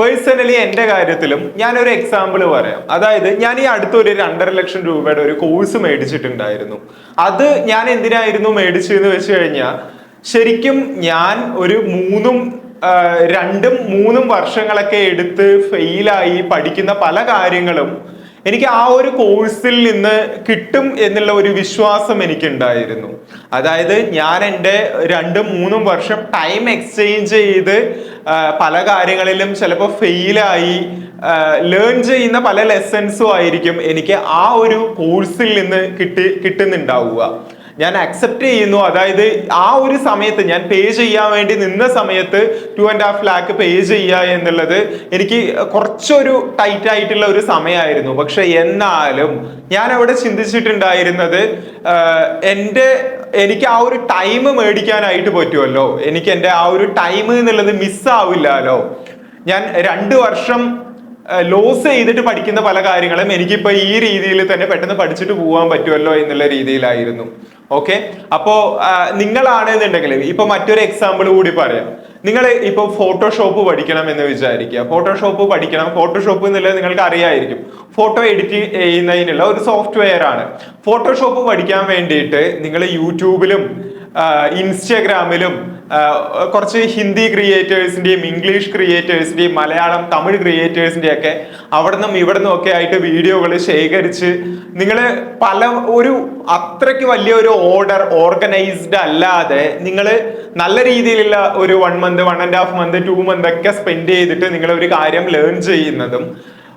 Personally എന്റെ കാര്യത്തിലും ഒരു എക്സാമ്പിൾ പറയാം. അതായത് ഞാൻ ഈ അടുത്തൊരു രണ്ടര ലക്ഷം രൂപയുടെ ഒരു കോഴ്സ് മേടിച്ചിട്ടുണ്ടായിരുന്നു. അത് ഞാൻ എന്തിനായിരുന്നു മേടിച്ചതെന്ന് വെച്ച് കഴിഞ്ഞാൽ ശരിക്കും ഞാൻ ഒരു മൂന്നും രണ്ടും മൂന്നും വർഷങ്ങളൊക്കെ എടുത്ത് ഫെയിലായി പഠിക്കുന്ന പല കാര്യങ്ങളും എനിക്ക് ആ ഒരു കോഴ്സിൽ നിന്ന് കിട്ടും എന്നുള്ള ഒരു വിശ്വാസം എനിക്കുണ്ടായിരുന്നു. അതായത് ഞാൻ എന്റെ രണ്ടും മൂന്നും വർഷം ടൈം എക്സ്ചേഞ്ച് ചെയ്ത് പല കാര്യങ്ങളിലും ചിലപ്പോൾ ഫെയിലായി ലേൺ ചെയ്യുന്ന പല ലെസൺസും ആയിരിക്കും എനിക്ക് ആ ഒരു കോഴ്സിൽ നിന്ന് കിട്ടി കിട്ടുന്നുണ്ടാവുക. ഞാൻ അക്സെപ്റ്റ് ചെയ്യുന്നു. അതായത് ആ ഒരു സമയത്ത് ഞാൻ പേ ചെയ്യാൻ വേണ്ടി നിന്ന സമയത്ത് two and half lakh pay ചെയ്യുക എന്നുള്ളത് എനിക്ക് കുറച്ചൊരു ടൈറ്റ് ആയിട്ടുള്ള ഒരു സമയമായിരുന്നു. പക്ഷെ എന്നാലും ഞാൻ അവിടെ ചിന്തിച്ചിട്ടുണ്ടായിരുന്നത് എന്റെ എനിക്ക് ആ ഒരു ടൈം മേടിക്കാനായിട്ട് പറ്റുമല്ലോ. എനിക്ക് എന്റെ ആ ഒരു ടൈം എന്നുള്ളത് മിസ്സാവില്ലല്ലോ ഞാൻ രണ്ട് വർഷം ലോസ് ചെയ്തിട്ട് പഠിക്കുന്ന പല കാര്യങ്ങളും എനിക്കിപ്പോൾ ഈ രീതിയിൽ തന്നെ പെട്ടെന്ന് പഠിച്ചിട്ട് പോകാൻ പറ്റുമല്ലോ എന്നുള്ള രീതിയിലായിരുന്നു. ഓക്കെ അപ്പോ നിങ്ങളാണെന്നുണ്ടെങ്കിൽ ഇപ്പൊ മറ്റൊരു എക്സാമ്പിൾ കൂടി പറയാം. നിങ്ങൾ ഇപ്പൊ ഫോട്ടോഷോപ്പ് പഠിക്കണം എന്ന് വിചാരിക്കുക. ഫോട്ടോഷോപ്പ് പഠിക്കണം. ഫോട്ടോഷോപ്പ് എന്നുള്ളത് നിങ്ങൾക്ക് അറിയായിരിക്കും. ഫോട്ടോ എഡിറ്റ് ചെയ്യുന്നതിനുള്ള ഒരു സോഫ്റ്റ്വെയർ ആണ്. ഫോട്ടോഷോപ്പ് പഠിക്കാൻ വേണ്ടിയിട്ട് നിങ്ങൾ യൂട്യൂബിലും ഇൻസ്റ്റഗ്രാമിലും കുറച്ച് ഹിന്ദി ക്രിയേറ്റേഴ്സിന്റെയും ഇംഗ്ലീഷ് ക്രിയേറ്റേഴ്സിന്റെയും മലയാളം തമിഴ് ക്രിയേറ്റേഴ്സിന്റെ ഒക്കെ അവിടെ നിന്നും ഇവിടെ ഒക്കെ ആയിട്ട് വീഡിയോകൾ ശേഖരിച്ച് നിങ്ങൾ പല ഒരു അത്രയ്ക്ക് വലിയ ഒരു ഓർഡർ ഓർഗനൈസ്ഡ് അല്ലാതെ നിങ്ങൾ നല്ല രീതിയിലുള്ള ഒരു one month one and half month two month ഒക്കെ സ്പെൻഡ് ചെയ്തിട്ട് നിങ്ങൾ ഒരു കാര്യം ലേൺ ചെയ്യുന്നതും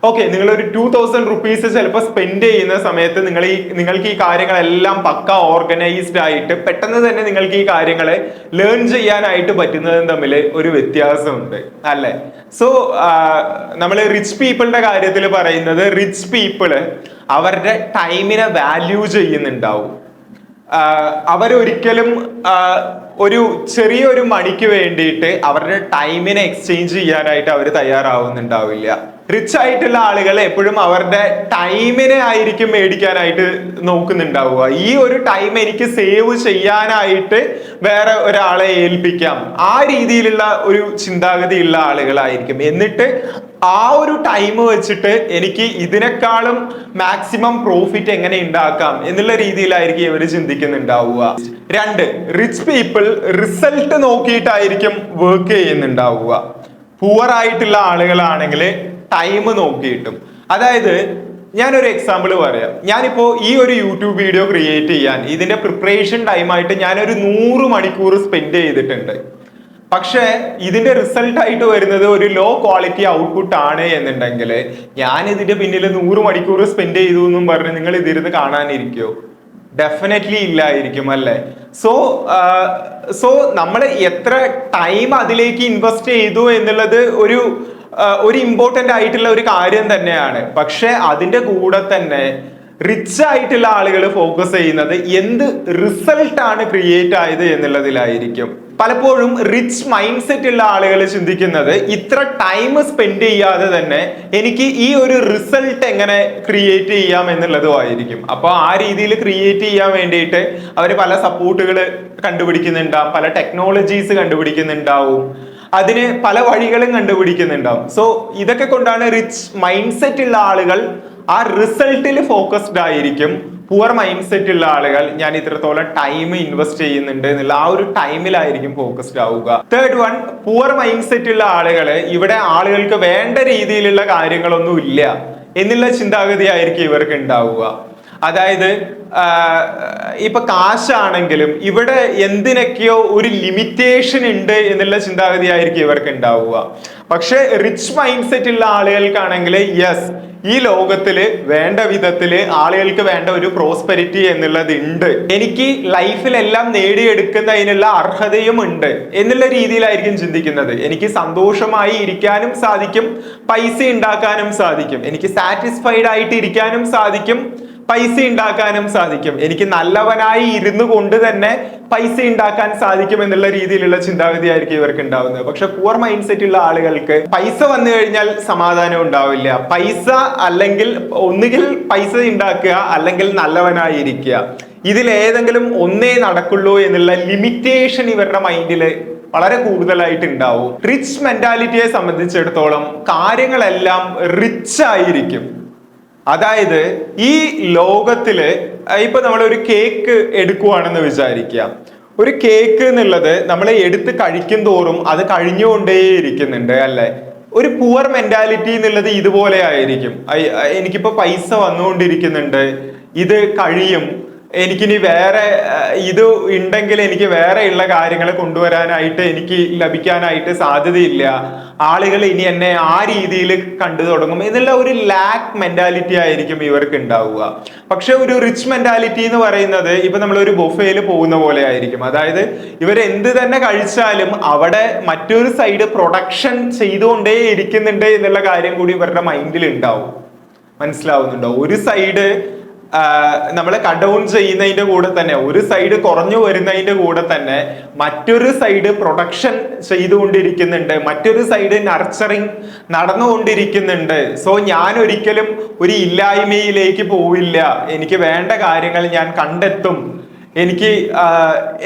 ഓക്കെ നിങ്ങൾ ഒരു ടൂ തൗസൻഡ് റുപ്പീസ് ചിലപ്പോൾ സ്പെൻഡ് ചെയ്യുന്ന സമയത്ത് നിങ്ങൾ ഈ നിങ്ങൾക്ക് ഈ കാര്യങ്ങളെല്ലാം പക്ക ഓർഗനൈസ്ഡ് ആയിട്ട് പെട്ടെന്ന് തന്നെ നിങ്ങൾക്ക് ഈ കാര്യങ്ങളെ ലേൺ ചെയ്യാനായിട്ട് പറ്റുന്നതും തമ്മിൽ ഒരു വ്യത്യാസമുണ്ട് അല്ലേ? സോ നമ്മൾ റിച്ച് പീപ്പിളിന്റെ കാര്യത്തിൽ പറയുന്നത് റിച്ച് പീപ്പിൾ അവരുടെ ടൈമിനെ വാല്യൂ ചെയ്യുന്നുണ്ടാവും. അവരൊരിക്കലും ഒരു ചെറിയൊരു മണിക്ക് വേണ്ടിയിട്ട് അവരുടെ ടൈമിനെ എക്സ്ചേഞ്ച് ചെയ്യാനായിട്ട് അവർ തയ്യാറാവുന്നുണ്ടാവില്ല. റിച്ച് ആയിട്ടുള്ള ആളുകൾ എപ്പോഴും അവരുടെ ടൈമിനെ ആയിരിക്കും മേടിക്കാനായിട്ട് നോക്കുന്നുണ്ടാവുക. ഈ ഒരു ടൈം എനിക്ക് സേവ് ചെയ്യാനായിട്ട് വേറെ ഒരാളെ ഏൽപ്പിക്കാം. ആ രീതിയിലുള്ള ഒരു ചിന്താഗതിയുള്ള ആളുകളായിരിക്കും. എന്നിട്ട് ആ ഒരു ടൈം വെച്ചിട്ട് എനിക്ക് ഇതിനേക്കാളും മാക്സിമം പ്രോഫിറ്റ് എങ്ങനെ ഉണ്ടാക്കാം എന്നുള്ള രീതിയിലായിരിക്കും ഇവർ ചിന്തിക്കുന്നുണ്ടാവുക. രണ്ട് റിച്ച് പീപ്പിൾ റിസൾട്ട് നോക്കിയിട്ടായിരിക്കും വർക്ക് ചെയ്യുന്നുണ്ടാവുക. പുവർ ആയിട്ടുള്ള ആളുകളാണെങ്കിൽ ടൈം നോക്കിയിട്ടും. അതായത് ഞാനൊരു എക്സാമ്പിൾ പറയാം. ഞാനിപ്പോ ഈ ഒരു യൂട്യൂബ് വീഡിയോ ക്രിയേറ്റ് ചെയ്യാൻ ഇതിന്റെ പ്രിപ്പറേഷൻ ടൈമായിട്ട് ഞാനൊരു നൂറ് മണിക്കൂർ സ്പെൻഡ് ചെയ്തിട്ടുണ്ട്. പക്ഷേ ഇതിന്റെ റിസൾട്ട് ആയിട്ട് വരുന്നത് ഒരു ലോ ക്വാളിറ്റി ഔട്ട്പുട്ട് ആണ് എന്നുണ്ടെങ്കിൽ ഞാൻ ഇതിന്റെ പിന്നിൽ നൂറ് മണിക്കൂർ സ്പെൻഡ് ചെയ്തു എന്നും പറഞ്ഞ് നിങ്ങൾ ഇതിരുന്ന് കാണാനിരിക്കോ? ഡെഫിനറ്റ്ലി ഇല്ലായിരിക്കും അല്ലേ? സോ സോ നമ്മൾ എത്ര ടൈം അതിലേക്ക് ഇൻവെസ്റ്റ് ചെയ്തു എന്നുള്ളത് ഒരു ഒരു ഇമ്പോർട്ടന്റ് ആയിട്ടുള്ള ഒരു കാര്യം തന്നെയാണ്. പക്ഷേ അതിന്റെ കൂടെ തന്നെ റിച്ച് ആയിട്ടുള്ള ആളുകൾ ഫോക്കസ് ചെയ്യുന്നത് എന്ത് റിസൾട്ട് ആണ് ക്രിയേറ്റ് ആയത് എന്നുള്ളതിലായിരിക്കും. പലപ്പോഴും റിച്ച് മൈൻഡ് സെറ്റ് ഉള്ള ആളുകൾ ചിന്തിക്കുന്നത് ഇത്ര ടൈം സ്പെൻഡ് ചെയ്യാതെ തന്നെ എനിക്ക് ഈ ഒരു റിസൾട്ട് എങ്ങനെ ക്രിയേറ്റ് ചെയ്യാം എന്നുള്ളതും ആയിരിക്കും. അപ്പോൾ ആ രീതിയിൽ ക്രിയേറ്റ് ചെയ്യാൻ വേണ്ടിയിട്ട് അവർ പല സപ്പോർട്ടുകൾ കണ്ടുപിടിക്കുന്നുണ്ടാവും പല ടെക്നോളജീസ് കണ്ടുപിടിക്കുന്നുണ്ടാവും. അതിന് പല വഴികളും കണ്ടുപിടിക്കുന്നുണ്ടാവും. സോ ഇതൊക്കെ കൊണ്ടാണ് റിച്ച് മൈൻഡ് സെറ്റ് ഉള്ള ആളുകൾ ആ റിസൾട്ടിൽ ഫോക്കസ്ഡ് ആയിരിക്കും. പുവർ മൈൻഡ് സെറ്റ് ഉള്ള ആളുകൾ ഞാൻ ഇത്രത്തോളം ടൈം ഇൻവെസ്റ്റ് ചെയ്യുന്നുണ്ട് എന്നുള്ള ആ ഒരു ടൈമിലായിരിക്കും ഫോക്കസ്ഡ് ആവുക. Third one poor mind set ഉള്ള ആളുകൾ ഇവിടെ ആളുകൾക്ക് വേണ്ട രീതിയിലുള്ള കാര്യങ്ങളൊന്നും ഇല്ല എന്നുള്ള ചിന്താഗതി ആയിരിക്കും ഇവർക്ക് ഉണ്ടാവുക. അതായത് ഇപ്പൊ കാശാണെങ്കിലും ഇവിടെ എന്തിനൊക്കെയോ ഒരു ലിമിറ്റേഷൻ ഉണ്ട് എന്നുള്ള ചിന്താഗതി ആയിരിക്കും ഇവർക്ക് ഉണ്ടാവുക. പക്ഷെ റിച്ച് മൈൻഡ് സെറ്റ് ഉള്ള ആളുകൾക്കാണെങ്കിൽ യെസ് ഈ ലോകത്തിൽ വേണ്ട വിധത്തിൽ ആളുകൾക്ക് വേണ്ട ഒരു പ്രോസ്പെരിറ്റി എന്നുള്ളത് ഉണ്ട്. എനിക്ക് ലൈഫിലെല്ലാം നേടിയെടുക്കുന്നതിനുള്ള അർഹതയും ഉണ്ട് എന്നുള്ള രീതിയിലായിരിക്കും ചിന്തിക്കുന്നത്. എനിക്ക് സന്തോഷമായി ഇരിക്കാനും സാധിക്കും പൈസ ഉണ്ടാക്കാനും സാധിക്കും. എനിക്ക് സാറ്റിസ്ഫൈഡ് ആയിട്ട് ഇരിക്കാനും സാധിക്കും. പൈസ ഉണ്ടാക്കാനും സാധിക്കും. എനിക്ക് നല്ലവനായി ഇരുന്നു കൊണ്ട് തന്നെ പൈസ ഉണ്ടാക്കാൻ സാധിക്കും എന്നുള്ള രീതിയിലുള്ള ചിന്താഗതി ആയിരിക്കും ഇവർക്ക് ഉണ്ടാവുന്നത്. പക്ഷെ പൂർ മൈൻഡ് സെറ്റ് ഉള്ള ആളുകൾക്ക് പൈസ വന്നു കഴിഞ്ഞാൽ സമാധാനം ഉണ്ടാവില്ല. പൈസ അല്ലെങ്കിൽ ഒന്നുകിൽ പൈസ ഉണ്ടാക്കുക അല്ലെങ്കിൽ നല്ലവനായി ഇരിക്കുക ഇതിൽ ഏതെങ്കിലും ഒന്നേ നടക്കുള്ളൂ എന്നുള്ള ലിമിറ്റേഷൻ ഇവരുടെ മൈൻഡിൽ വളരെ കൂടുതലായിട്ട് ഉണ്ടാവും. റിച്ച് മെന്റാലിറ്റിയെ സംബന്ധിച്ചിടത്തോളം കാര്യങ്ങളെല്ലാം റിച്ച് ആയിരിക്കും. അതായത് ഈ ലോകത്തിൽ ഇപ്പൊ നമ്മൾ ഒരു കേക്ക് എടുക്കുവാണെന്ന് വിചാരിക്കുക. ഒരു കേക്ക് എന്നുള്ളത് നമ്മൾ എടുത്ത് കഴിക്കും തോറും അത് കഴിഞ്ഞുകൊണ്ടേയിരിക്കുന്നുണ്ട് അല്ലെ? ഒരു പുവർ മെന്റാലിറ്റി എന്നുള്ളത് ഇതുപോലെ ആയിരിക്കും. എനിക്കിപ്പോ പൈസ വന്നുകൊണ്ടിരിക്കുന്നുണ്ട്. ഇത് കഴിയും. എനിക്കിനി വേറെ ഇത് ഉണ്ടെങ്കിൽ എനിക്ക് വേറെ ഉള്ള കാര്യങ്ങൾ കൊണ്ടുവരാനായിട്ട് എനിക്ക് ലഭിക്കാനായിട്ട് സാധ്യതയില്ല. ആളുകൾ ഇനി എന്നെ ആ രീതിയിൽ കണ്ടു തുടങ്ങും. എന്നുള്ള ഒരു ലാക്ക് മെന്റാലിറ്റി ആയിരിക്കും ഇവർക്ക് ഉണ്ടാവുക. പക്ഷെ ഒരു റിച്ച് മെന്റാലിറ്റി എന്ന് പറയുന്നത് ഇപ്പൊ നമ്മൾ ഒരു ബൊഫയിൽ പോകുന്ന പോലെ ആയിരിക്കും. അതായത് ഇവർ എന്ത് തന്നെ കഴിച്ചാലും അവിടെ മറ്റൊരു സൈഡ് പ്രൊഡക്ഷൻ ചെയ്തുകൊണ്ടേ ഇരിക്കുന്നുണ്ട് എന്നുള്ള കാര്യം കൂടി ഇവരുടെ മൈൻഡിൽ ഉണ്ടാവും. മനസ്സിലാവുന്നുണ്ടോ? ഒരു സൈഡ് നമ്മൾ കട്ട് ഡൗൺ ചെയ്യുന്നതിന്റെ കൂടെ തന്നെ ഒരു സൈഡ് കുറഞ്ഞു വരുന്നതിന്റെ കൂടെ തന്നെ മറ്റൊരു സൈഡ് പ്രൊഡക്ഷൻ ചെയ്തുകൊണ്ടിരിക്കുന്നുണ്ട് മറ്റൊരു സൈഡ് നർച്ചറിങ് നടന്നുകൊണ്ടിരിക്കുന്നുണ്ട്. സോ ഞാൻ ഒരിക്കലും ഒരു ഇല്ലായ്മയിലേക്ക് പോവില്ല. എനിക്ക് വേണ്ട കാര്യങ്ങൾ ഞാൻ കണ്ടെത്തും. എനിക്ക്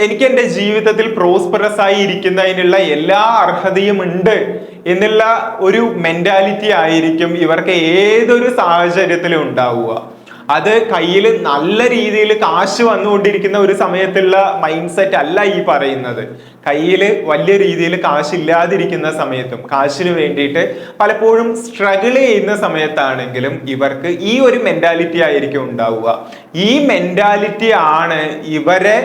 എനിക്ക് എന്റെ ജീവിതത്തിൽ പ്രോസ്പെറസ് ആയി ഇരിക്കുന്നതിനുള്ള എല്ലാ അർഹതയും ഉണ്ട് എന്നുള്ള ഒരു മെന്റാലിറ്റി ആയിരിക്കും ഇവർക്ക് ഏതൊരു സാഹചര്യത്തിലും ഉണ്ടാവുക. അത് കയ്യിൽ നല്ല രീതിയിൽ കാശ് വന്നുകൊണ്ടിരിക്കുന്ന ഒരു സമയത്തുള്ള മൈൻഡ് സെറ്റ് അല്ല ഈ പറയുന്നത്. കയ്യിൽ വലിയ രീതിയിൽ കാശ് ഇല്ലാതിരിക്കുന്ന സമയത്തും കാശിന് വേണ്ടിയിട്ട് പലപ്പോഴും സ്ട്രഗിൾ ചെയ്യുന്ന സമയത്താണെങ്കിലും ഇവർക്ക് ഈ ഒരു മെന്റാലിറ്റി ആയിരിക്കും ഉണ്ടാവുക. ഈ മെന്റാലിറ്റി ആണ് ഇവരെ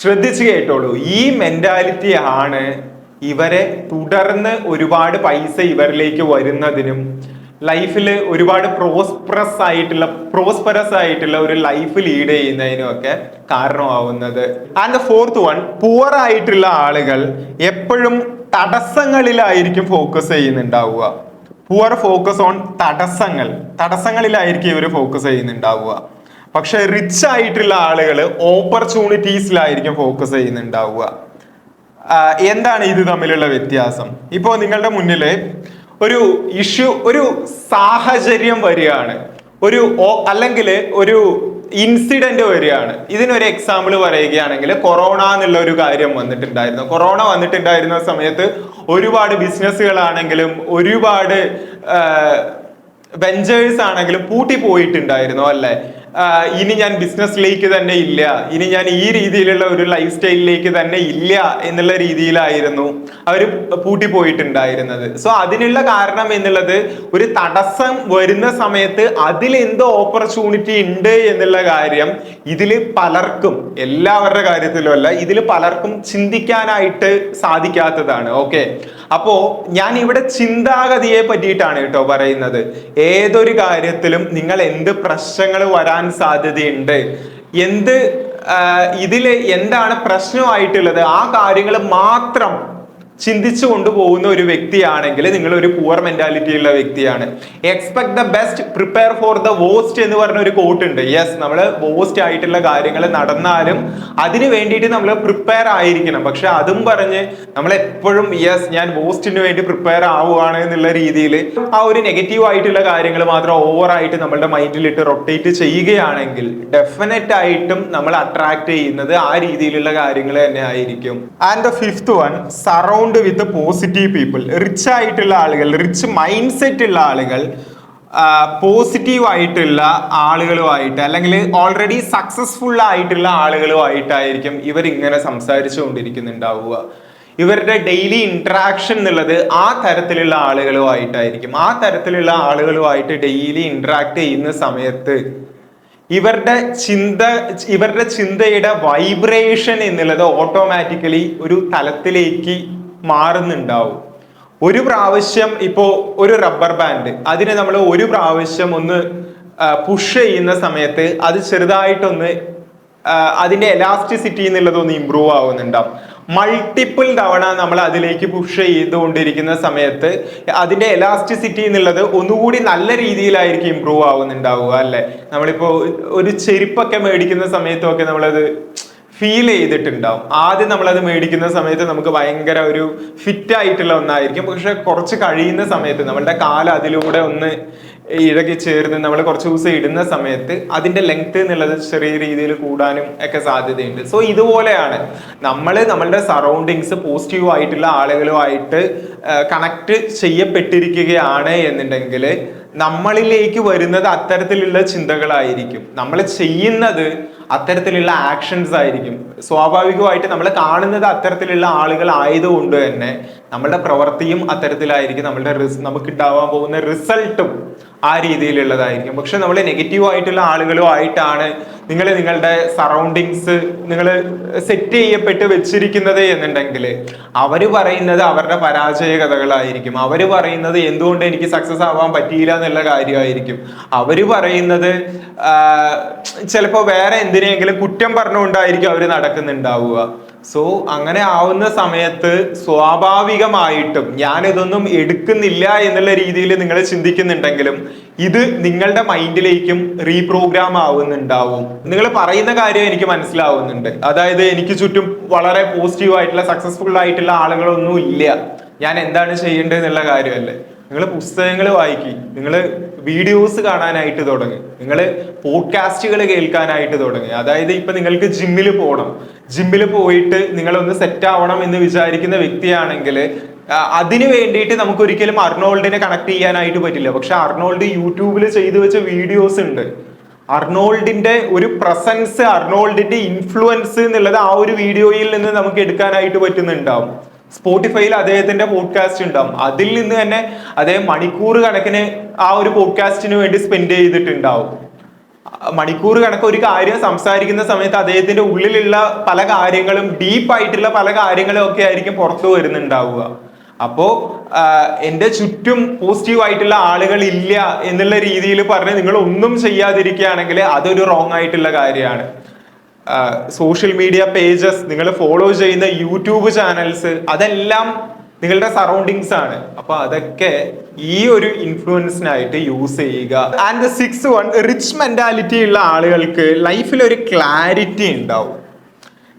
ശ്രദ്ധിച്ചു കേട്ടോളൂ. ഈ മെന്റാലിറ്റി ആണ് ഇവരെ തുടർന്ന് ഒരുപാട് പൈസ ഇവരിലേക്ക് വരുന്നതിനും ലൈഫിൽ ഒരുപാട് പ്രോസ്പ്രസ് ആയിട്ടുള്ള പ്രോസ്പെറസ് ആയിട്ടുള്ള ഒരു ലൈഫ് ലീഡ് ചെയ്യുന്നതിനും ഒക്കെ കാരണമാവുന്നത്. And the fourth one poor ആയിട്ടുള്ള ആളുകൾ എപ്പോഴും തടസ്സങ്ങളിലായിരിക്കും ഫോക്കസ് ചെയ്യുന്നുണ്ടാവുക. പുവർ ഫോക്കസ് ഓൺ തടസ്സങ്ങൾ. തടസ്സങ്ങളിലായിരിക്കും ഇവർ ഫോക്കസ് ചെയ്യുന്നുണ്ടാവുക. പക്ഷെ റിച്ച് ആയിട്ടുള്ള ആളുകൾ ഓപ്പർച്യൂണിറ്റീസിലായിരിക്കും ഫോക്കസ് ചെയ്യുന്നുണ്ടാവുക. എന്താണ് ഇത് തമ്മിലുള്ള വ്യത്യാസം? ഇപ്പോൾ നിങ്ങളുടെ മുന്നിൽ ഒരു ഇഷ്യൂ ഒരു സാഹചര്യം വരികയാണ്. ഒരു അല്ലെങ്കിൽ ഒരു ഇൻസിഡന്റ് വരികയാണ്. ഇതിനൊരു എക്സാമ്പിൾ പറയുകയാണെങ്കിൽ കൊറോണ എന്നുള്ള ഒരു കാര്യം വന്നിട്ടുണ്ടായിരുന്നു. കൊറോണ വന്നിട്ടുണ്ടായിരുന്ന സമയത്ത് ഒരുപാട് ബിസിനസ്സുകളാണെങ്കിലും ഒരുപാട് വെഞ്ചേഴ്സ് ആണെങ്കിലും പൂട്ടി പോയിട്ടുണ്ടായിരുന്നു അല്ലെ? ഇനി ഞാൻ ബിസിനസ്സിലേക്ക് തന്നെ ഇല്ല. ഇനി ഞാൻ ഈ രീതിയിലുള്ള ഒരു ലൈഫ് സ്റ്റൈലിലേക്ക് തന്നെ ഇല്ല എന്നുള്ള രീതിയിലായിരുന്നു അവർ പൂട്ടിപ്പോയിട്ടുണ്ടായിരുന്നത് സോ അതിനുള്ള കാരണം എന്നുള്ളത് ഒരു തടസ്സം വരുന്ന സമയത്ത് അതിൽ എന്തോ ഓപ്പർച്യൂണിറ്റി ഉണ്ട് എന്നുള്ള കാര്യം ഇതിൽ പലർക്കും എല്ലാവരുടെ കാര്യത്തിലും അല്ല ഇതിൽ പലർക്കും ചിന്തിക്കാനായിട്ട് സാധിക്കാത്തതാണ്. ഓക്കെ അപ്പോ ഞാൻ ഇവിടെ ചിന്താഗതിയെ പറ്റിയിട്ടാണ് കേട്ടോ പറയുന്നത്. ഏതൊരു കാര്യത്തിലും നിങ്ങൾ എന്ത് പ്രശ്നങ്ങൾ വരാൻ സാധ്യതയുണ്ട്? എന്ത് ഇതിൽ എന്താണ് പ്രശ്നമായിട്ടുള്ളത്? ആ കാര്യങ്ങൾ മാത്രം ചിന്തിച്ചു കൊണ്ടുപോകുന്ന ഒരു വ്യക്തിയാണെങ്കിൽ നിങ്ങൾ ഒരു പുവർ മെന്റാലിറ്റി ഉള്ള വ്യക്തിയാണ്. Expect the best prepare for the worst എന്ന് പറഞ്ഞ ഒരു കോട്ട് ഉണ്ട്. യെസ് നമ്മൾ വോസ്റ്റ് ആയിട്ടുള്ള കാര്യങ്ങൾ നടന്നാലും അതിനു വേണ്ടിയിട്ട് നമ്മൾ പ്രിപ്പയർ ആയിരിക്കണം. പക്ഷെ അതും പറഞ്ഞ് നമ്മൾ എപ്പോഴും യെസ് ഞാൻ വോസ്റ്റിന് വേണ്ടി പ്രിപ്പയർ ആവുകയാണ് എന്നുള്ള രീതിയിൽ ആ ഒരു നെഗറ്റീവ് ആയിട്ടുള്ള കാര്യങ്ങൾ മാത്രം ഓവർ ആയിട്ട് നമ്മളുടെ മൈൻഡിലിട്ട് റൊട്ടേറ്റ് ചെയ്യുകയാണെങ്കിൽ ഡെഫിനറ്റ് ആയിട്ടും നമ്മൾ അട്രാക്ട് ചെയ്യുന്നത് ആ രീതിയിലുള്ള കാര്യങ്ങൾ തന്നെ ആയിരിക്കും. And the fifth one surround with positive people rich ആയിട്ടുള്ള ആളുകൾ റിച്ച് മൈൻഡ് സെറ്റ് ഉള്ള ആളുകൾ പോസിറ്റീവ് ആയിട്ടുള്ള ആളുകളുമായിട്ട് അല്ലെങ്കിൽ ഓൾറെഡി സക്സസ്ഫുൾ ആയിട്ടുള്ള ആളുകളുമായിട്ടായിരിക്കും ഇവർ ഇങ്ങനെ സംസാരിച്ചു കൊണ്ടിരിക്കുന്നുണ്ടാവുക ഇവരുടെ ഡെയിലി ഇൻട്രാക്ഷൻ എന്നുള്ളത് ആ തരത്തിലുള്ള ആളുകളുമായിട്ടായിരിക്കും. ആ തരത്തിലുള്ള ആളുകളുമായിട്ട് ഡെയിലി ഇൻട്രാക്ട് ചെയ്യുന്ന സമയത്ത് ഇവരുടെ ചിന്ത ഇവരുടെ ചിന്തയുടെ വൈബ്രേഷൻ എന്നുള്ളത് ഓട്ടോമാറ്റിക്കലി ഒരു തലത്തിലേക്ക് മാറുന്നുണ്ടാവും. ഒരു പ്രാവശ്യം ഇപ്പോ ഒരു റബ്ബർ ബാൻഡ് അതിനെ നമ്മൾ ഒരു പ്രാവശ്യം ഒന്ന് പുഷ് ചെയ്യുന്ന സമയത്ത് അത് ചെറുതായിട്ടൊന്ന് അതിന്റെ എലാസ്റ്റിസിറ്റി എന്നുള്ളത് ഒന്ന് ഇമ്പ്രൂവ് ആവുന്നുണ്ടാവും. മൾട്ടിപ്പിൾ തവണ നമ്മൾ അതിലേക്ക് പുഷ് ചെയ്തുകൊണ്ടിരിക്കുന്ന സമയത്ത് അതിന്റെ എലാസ്റ്റിസിറ്റി എന്നുള്ളത് ഒന്നുകൂടി നല്ല രീതിയിലായിരിക്കും ഇമ്പ്രൂവ് ആവുന്നുണ്ടാവുക അല്ലെ? നമ്മളിപ്പോ ഒരു ചെരുപ്പൊക്കെ മേടിക്കുന്ന സമയത്തൊക്കെ നമ്മളത് ഫീൽ ചെയ്തിട്ടുണ്ടാവും. ആദ്യം നമ്മളത് മേടിക്കുന്ന സമയത്ത് നമുക്ക് ഭയങ്കര ഒരു ഫിറ്റ് ആയിട്ടുള്ള ഒന്നായിരിക്കും. പക്ഷെ കുറച്ച് കഴിയുന്ന സമയത്ത് നമ്മളുടെ കാലം അതിലൂടെ ഒന്ന് ഇഴകി ചേർന്ന് നമ്മൾ കുറച്ച് ദിവസം ഇടുന്ന സമയത്ത് അതിന്റെ ലെങ്ത് എന്നുള്ളത് ചെറിയ രീതിയിൽ കൂടാനും ഒക്കെ സാധ്യതയുണ്ട്. സോ ഇതുപോലെയാണ് നമ്മൾ നമ്മളുടെ സറൗണ്ടിങ്സ് പോസിറ്റീവ് ആയിട്ടുള്ള ആളുകളുമായിട്ട് കണക്ട് ചെയ്യപ്പെട്ടിരിക്കുകയാണ് എന്നുണ്ടെങ്കിൽ നമ്മളിലേക്ക് വരുന്നത് അത്തരത്തിലുള്ള ചിന്തകളായിരിക്കും. നമ്മൾ ചെയ്യുന്നത് അത്തരത്തിലുള്ള ആക്ഷൻസ് ആയിരിക്കും. സ്വാഭാവികമായിട്ട് നമ്മൾ കാണുന്നത് അത്തരത്തിലുള്ള ആളുകൾ ആയതുകൊണ്ട് തന്നെ നമ്മളുടെ പ്രവൃത്തിയും അത്തരത്തിലായിരിക്കും. നമ്മളുടെ റിസ് നമുക്ക് ഉണ്ടാവാൻ പോകുന്ന റിസൾട്ടും ആ രീതിയിലുള്ളതായിരിക്കും. പക്ഷെ നമ്മൾ നെഗറ്റീവ് ആയിട്ടുള്ള ആളുകളും ആയിട്ടാണ് നിങ്ങൾ നിങ്ങളുടെ സറൗണ്ടിങ്സ് നിങ്ങൾ സെറ്റ് ചെയ്യപ്പെട്ട് വെച്ചിരിക്കുന്നത് എന്നുണ്ടെങ്കിൽ അവർ പറയുന്നത് അവരുടെ പരാജയ കഥകളായിരിക്കും അവർ പറയുന്നത് എന്തുകൊണ്ട് എനിക്ക് സക്സസ് ആവാൻ പറ്റിയില്ല എന്നുള്ള കാര്യമായിരിക്കും. അവർ പറയുന്നത് ചിലപ്പോൾ വേറെ എന്തിനെങ്കിലും കുറ്റം പറഞ്ഞുകൊണ്ടായിരിക്കും അവർ നടക്കുന്നുണ്ടാവുക. സോ അങ്ങനെ ആവുന്ന സമയത്ത് സ്വാഭാവികമായിട്ടും ഞാനിതൊന്നും എടുക്കുന്നില്ല എന്നുള്ള രീതിയിൽ നിങ്ങൾ ചിന്തിക്കുന്നുണ്ടെങ്കിലും ഇത് നിങ്ങളുടെ മൈൻഡിലേക്കും റീപ്രോഗ്രാം ആവുന്നുണ്ടാവും. നിങ്ങൾ പറയുന്ന കാര്യം എനിക്ക് മനസ്സിലാവുന്നുണ്ട്. അതായത് എനിക്ക് ചുറ്റും വളരെ പോസിറ്റീവ് ആയിട്ടുള്ള സക്സസ്ഫുൾ ആയിട്ടുള്ള ആളുകളൊന്നും ഇല്ല ഞാൻ എന്താണ് ചെയ്യേണ്ടത് എന്നുള്ള കാര്യമല്ലേ? നിങ്ങൾ പുസ്തകങ്ങൾ വായിക്കി. നിങ്ങൾ വീഡിയോസ് കാണാനായിട്ട് തുടങ്ങി. നിങ്ങൾ പോഡ്കാസ്റ്റുകൾ കേൾക്കാനായിട്ട് തുടങ്ങി. അതായത് ഇപ്പം നിങ്ങൾക്ക് ജിമ്മിൽ പോകണം ജിമ്മിൽ പോയിട്ട് നിങ്ങളൊന്ന് സെറ്റ് ആവണം എന്ന് വിചാരിക്കുന്ന വ്യക്തിയാണെങ്കിൽ അതിനു വേണ്ടിയിട്ട് നമുക്ക് ഒരിക്കലും അർണോൾഡിനെ കണക്ട് ചെയ്യാനായിട്ട് പറ്റില്ല. പക്ഷെ അർണോൾഡ് യൂട്യൂബിൽ ചെയ്തു വെച്ച വീഡിയോസ് ഉണ്ട്. അർണോൾഡിന്റെ ഒരു പ്രസൻസ് അർണോൾഡിന്റെ ഇൻഫ്ലുവൻസ് എന്നുള്ളത് ആ ഒരു വീഡിയോയിൽ നിന്ന് നമുക്ക് എടുക്കാനായിട്ട് പറ്റുന്നുണ്ടാവും. സ്പോട്ടിഫൈയിൽ അദ്ദേഹത്തിന്റെ പോഡ്കാസ്റ്റ് ഉണ്ടാവും. അതിൽ നിന്ന് തന്നെ അദ്ദേഹം മണിക്കൂർ കണക്കിന് ആ ഒരു പോഡ്കാസ്റ്റിന് വേണ്ടി സ്പെൻഡ് ചെയ്തിട്ടുണ്ടാവും. മണിക്കൂർ കണക്ക് ഒരു കാര്യം സംസാരിക്കുന്ന സമയത്ത് അദ്ദേഹത്തിന്റെ ഉള്ളിലുള്ള പല കാര്യങ്ങളും ഡീപ്പായിട്ടുള്ള പല കാര്യങ്ങളും ഒക്കെ ആയിരിക്കും പുറത്തു വരുന്നുണ്ടാവുക. അപ്പോ എന്റെ ചുറ്റും പോസിറ്റീവ് ആയിട്ടുള്ള ആളുകൾ ഇല്ല എന്നുള്ള രീതിയിൽ പറഞ്ഞ് നിങ്ങൾ ഒന്നും ചെയ്യാതിരിക്കുകയാണെങ്കിൽ അതൊരു റോങ് ആയിട്ടുള്ള കാര്യമാണ്. സോഷ്യൽ മീഡിയ പേജസ് നിങ്ങൾ ഫോളോ ചെയ്യുന്ന യൂട്യൂബ് ചാനൽസ് അതെല്ലാം നിങ്ങളുടെ സറൗണ്ടിങ്സ് ആണ്. അപ്പൊ അതൊക്കെ ഈ ഒരു ഇൻഫ്ലുവൻസിനായിട്ട് യൂസ് ചെയ്യുക. And six one rich mentality ഉള്ള ആളുകൾക്ക് ലൈഫിൽ ഒരു ക്ലാരിറ്റി ഉണ്ടാവും.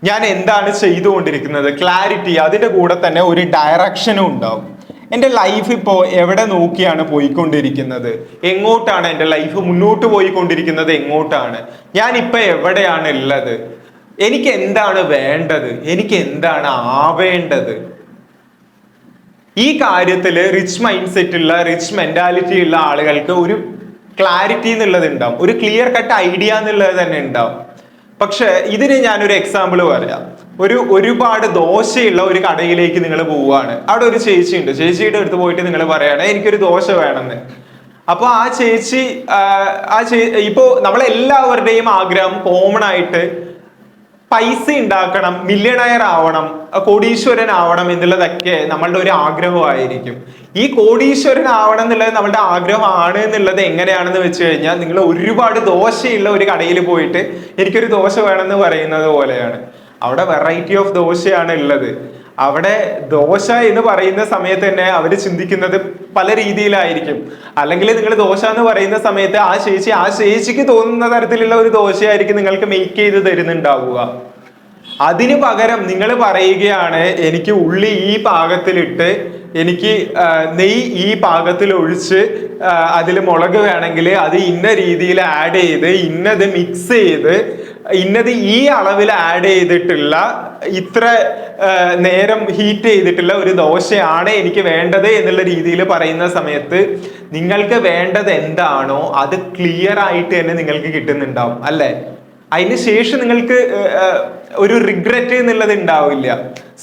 ഞാൻ എന്താണ് ചെയ്തുകൊണ്ടിരിക്കുന്നത്? ക്ലാരിറ്റി അതിന്റെ കൂടെ തന്നെ ഒരു ഡയറക്ഷനും ഉണ്ടാവും. എന്റെ ലൈഫ് ഇപ്പോൾ എവിടെ നോക്കിയാണ് പോയിക്കൊണ്ടിരിക്കുന്നത്? എങ്ങോട്ടാണ് എന്റെ ലൈഫ് മുന്നോട്ട് പോയിക്കൊണ്ടിരിക്കുന്നത്? എങ്ങോട്ടാണ്? ഇപ്പൊ എവിടെയാണ് ഉള്ളത് എനിക്ക് എന്താണ് വേണ്ടത്? എനിക്ക് എന്താണ് ആവേണ്ടത്? ഈ കാര്യത്തിൽ റിച്ച് മൈൻഡ് സെറ്റ് ഉള്ള റിച്ച് മെന്റാലിറ്റി ഉള്ള ആളുകൾക്ക് ഒരു ക്ലാരിറ്റി എന്നുള്ളത് ഉണ്ടാവും. ഒരു ക്ലിയർ കട്ട് ഐഡിയ എന്നുള്ളത് തന്നെ ഉണ്ടാവും. പക്ഷെ ഇതിന് ഞാനൊരു എക്സാമ്പിൾ പറയാം. ഒരു ഒരുപാട് ദോശയുള്ള ഒരു കടയിലേക്ക് നിങ്ങൾ പോവുകയാണ്. അവിടെ ഒരു ചേച്ചി ഉണ്ട് ചേച്ചിയുടെ അടുത്ത് പോയിട്ട് നിങ്ങൾ പറയാണ് എനിക്കൊരു ദോശ വേണമെന്ന്. അപ്പൊ ആ ചേച്ചി ആ ചേ ഇപ്പോ നമ്മളെല്ലാവരുടെയും ആഗ്രഹം കോമൺ ആയിട്ട് പൈസ ഉണ്ടാക്കണം മില്യണയർ ആവണം കോടീശ്വരൻ ആവണം എന്നുള്ളതൊക്കെ നമ്മളുടെ ഒരു ആഗ്രഹമായിരിക്കും. ഈ കോടീശ്വരൻ ആവണം എന്നുള്ളത് നമ്മളുടെ ആഗ്രഹമാണ് എന്നുള്ളത് എങ്ങനെയാണെന്ന് വെച്ച് കഴിഞ്ഞാൽ നിങ്ങൾ ഒരുപാട് ദോശയുള്ള ഒരു കടയിൽ പോയിട്ട് എനിക്കൊരു ദോശ വേണമെന്ന് പറയുന്നത് പോലെയാണ്. അവിടെ വെറൈറ്റി ഓഫ് ദോശയാണ് ഉള്ളത് അവിടെ ദോശ എന്ന് പറയുന്ന സമയത്ത് തന്നെ അവർ ചിന്തിക്കുന്നത് പല രീതിയിലായിരിക്കും. അല്ലെങ്കിൽ നിങ്ങൾ ദോശ എന്ന് പറയുന്ന സമയത്ത് ആ ചേച്ചി ആ ചേച്ചിക്ക് തോന്നുന്ന തരത്തിലുള്ള ഒരു ദോശയായിരിക്കും നിങ്ങൾക്ക് മേക്ക് ചെയ്ത് തരുന്നുണ്ടാവുക. അതിന് പകരം നിങ്ങൾ പറയുകയാണ് എനിക്ക് ഉള്ളി ഈ പാകത്തിലിട്ട് എനിക്ക് നെയ് ഈ പാകത്തിൽ ഒഴിച്ച് അതിൽ മുളക് വേണമെങ്കിൽ അത് ഇന്ന രീതിയിൽ ആഡ് ചെയ്ത് ഇന്നത് മിക്സ് ചെയ്ത് ഇന്നത് ഈ അളവിൽ ആഡ് ചെയ്തിട്ടുള്ള ഇത്ര നേരം ഹീറ്റ് ചെയ്തിട്ടുള്ള ഒരു ദോശയാണ് എനിക്ക് വേണ്ടത് എന്നുള്ള രീതിയിൽ പറയുന്ന സമയത്ത് നിങ്ങൾക്ക് വേണ്ടത് എന്താണോ അത് ക്ലിയർ ആയിട്ട് തന്നെ നിങ്ങൾക്ക് കിട്ടുന്നുണ്ടാവും അല്ലേ? അതിന് ശേഷം നിങ്ങൾക്ക് ഒരു റിഗ്രറ്റ് എന്നുള്ളത് ഉണ്ടാവില്ല.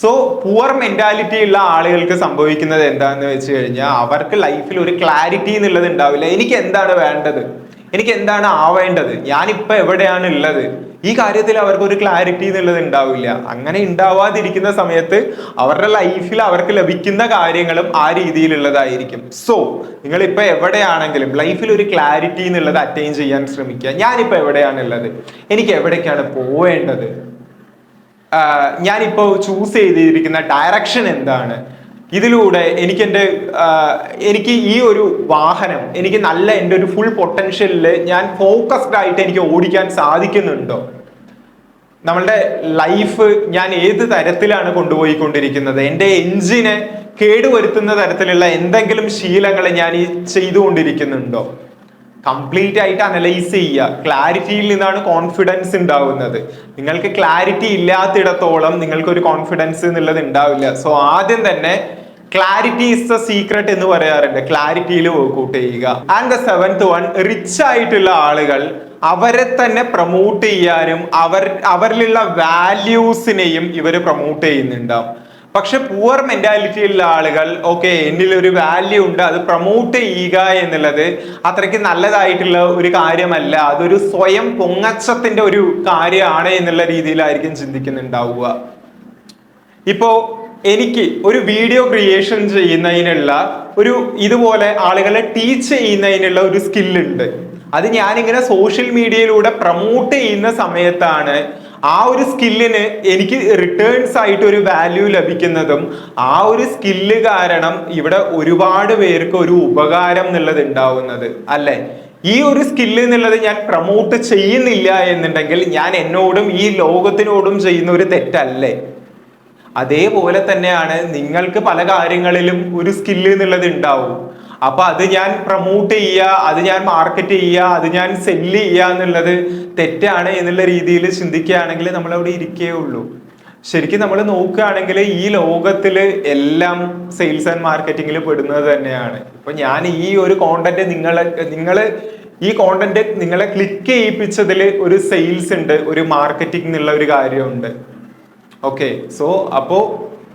സോ പുവർ മെന്റാലിറ്റി ഉള്ള ആളുകൾക്ക് സംഭവിക്കുന്നത് എന്താന്ന് വെച്ച് കഴിഞ്ഞാൽ അവർക്ക് ലൈഫിൽ ഒരു ക്ലാരിറ്റി എന്നുള്ളത് ഉണ്ടാവില്ല. എനിക്ക് എന്താണ് വേണ്ടത്? എനിക്ക് എന്താണ് ആവേണ്ടത്? ഞാനിപ്പോൾ എവിടെയാണ് ഉള്ളത്? ഈ കാര്യത്തിൽ അവർക്ക് ഒരു ക്ലാരിറ്റി എന്നുള്ളത് ഉണ്ടാവില്ല. അങ്ങനെ ഉണ്ടാവാതിരിക്കുന്ന സമയത്ത് അവരുടെ ലൈഫിൽ അവർക്ക് ലഭിക്കുന്ന കാര്യങ്ങളും ആ രീതിയിലുള്ളതായിരിക്കും. സോ നിങ്ങൾ ഇപ്പൊ എവിടെയാണെങ്കിലും ലൈഫിൽ ഒരു ക്ലാരിറ്റി എന്നുള്ളത് അറ്റൈൻ ചെയ്യാൻ ശ്രമിക്കുക. ഞാനിപ്പോ എവിടെയാണുള്ളത് എനിക്ക് എവിടേക്കാണ് പോവേണ്ടത്? ഞാനിപ്പോ ചൂസ് ചെയ്തിരിക്കുന്ന ഡയറക്ഷൻ എന്താണ്? ഇതിലൂടെ എനിക്ക് എന്റെ എനിക്ക് ഈ ഒരു വാഹനം എനിക്ക് നല്ല എന്റെ ഒരു ഫുൾ പൊട്ടൻഷ്യലിൽ ഞാൻ ഫോക്കസ്ഡ് ആയിട്ട് എനിക്ക് ഓടിക്കാൻ സാധിക്കുന്നുണ്ടോ? നമ്മളുടെ ലൈഫ് ഞാൻ ഏത് തരത്തിലാണ് കൊണ്ടുപോയിക്കൊണ്ടിരിക്കുന്നത്? എന്റെ എഞ്ചിനെ കേടുവരുത്തുന്ന തരത്തിലുള്ള എന്തെങ്കിലും ശീലങ്ങൾ ഞാൻ ഈ ചെയ്തുകൊണ്ടിരിക്കുന്നുണ്ടോ? കംപ്ലീറ്റ് ആയിട്ട് അനലൈസ് ചെയ്യുക. ക്ലാരിറ്റിയിൽ നിന്നാണ് കോൺഫിഡൻസ് ഉണ്ടാവുന്നത്. നിങ്ങൾക്ക് ക്ലാരിറ്റി ഇല്ലാത്തിടത്തോളം നിങ്ങൾക്ക് ഒരു കോൺഫിഡൻസ് എന്നുള്ളത് ഉണ്ടാവില്ല. സോ ആദ്യം തന്നെ ക്ലാരിറ്റി ഇസ് ദ സീക്രട്ട് എന്ന് പറയാറുണ്ട്. ക്ലാരിറ്റിയിൽ വർക്ക്ഔട്ട് ചെയ്യുക. And the seventh one rich ആയിട്ടുള്ള ആളുകൾ അവരെ തന്നെ പ്രൊമോട്ട് ചെയ്യാനും അവർ അവരിലുള്ള വാല്യൂസിനെയും ഇവർ പ്രൊമോട്ട് ചെയ്യുന്നുണ്ടാവും. പക്ഷെ പുവർ മെന്റാലിറ്റിയുള്ള ആളുകൾ ഓക്കെ എന്നിൽ ഒരു വാല്യൂ ഉണ്ട് അത് പ്രൊമോട്ട് ചെയ്യുക എന്നുള്ളത് അത്രയ്ക്ക് നല്ലതായിട്ടുള്ള ഒരു കാര്യമല്ല. അതൊരു സ്വയം പൊങ്ങച്ചത്തിന്റെ ഒരു കാര്യമാണ് എന്നുള്ള രീതിയിലായിരിക്കും ചിന്തിക്കുന്നുണ്ടാവുക. ഇപ്പോ എനിക്ക് ഒരു വീഡിയോ ക്രിയേഷൻ ചെയ്യുന്നതിനുള്ള ഒരു ഇതുപോലെ ആളുകളെ ടീച്ച് ചെയ്യുന്നതിനുള്ള ഒരു സ്കില്ലുണ്ട് അത് ഞാനിങ്ങനെ സോഷ്യൽ മീഡിയയിലൂടെ പ്രൊമോട്ട് ചെയ്യുന്ന സമയത്താണ് ആ ഒരു സ്കില്ലിന് എനിക്ക് റിട്ടേൺസ് ആയിട്ട് ഒരു വാല്യൂ ലഭിക്കുന്നതും ആ ഒരു സ്കില്ല് കാരണം ഇവിടെ ഒരുപാട് പേർക്ക് ഒരു ഉപകാരം എന്നുള്ളത് ഉണ്ടാവുന്നത് അല്ലെ? ഈ ഒരു സ്കില്ല് എന്നുള്ളത് ഞാൻ പ്രൊമോട്ട് ചെയ്യുന്നില്ല എന്നുണ്ടെങ്കിൽ ഞാൻ എന്നോടും ഈ ലോകത്തിനോടും ചെയ്യുന്ന ഒരു തെറ്റല്ലേ? അതേപോലെ തന്നെയാണ് നിങ്ങൾക്ക് പല കാര്യങ്ങളിലും ഒരു സ്കില്ല് എന്നുള്ളത് ഉണ്ടാവും. അപ്പൊ അത് ഞാൻ പ്രൊമോട്ട് ചെയ്യുക അത് ഞാൻ മാർക്കറ്റ് ചെയ്യുക അത് ഞാൻ സെല്ല് ചെയ്യുക എന്നുള്ളത് തെറ്റാണ് എന്നുള്ള രീതിയിൽ ചിന്തിക്കുകയാണെങ്കിൽ നമ്മൾ അവിടെ ഇരിക്കേ ഉള്ളൂ. ശരിക്കും നമ്മൾ നോക്കുകയാണെങ്കിൽ ഈ ലോകത്തിൽ എല്ലാം സെയിൽസ് ആൻഡ് മാർക്കറ്റിംഗിൽ പെടുന്നത് തന്നെയാണ്. ഇപ്പൊ ഞാൻ ഈ ഒരു കോണ്ടന്റ് നിങ്ങളെ നിങ്ങൾ ഈ കോണ്ടന്റ് നിങ്ങളെ ക്ലിക്ക് ചെയ്യിപ്പിച്ചതിൽ ഒരു സെയിൽസ് ഉണ്ട് ഒരു മാർക്കറ്റിംഗ് എന്നുള്ള ഒരു കാര്യമുണ്ട്. ഓക്കെ സോ അപ്പോ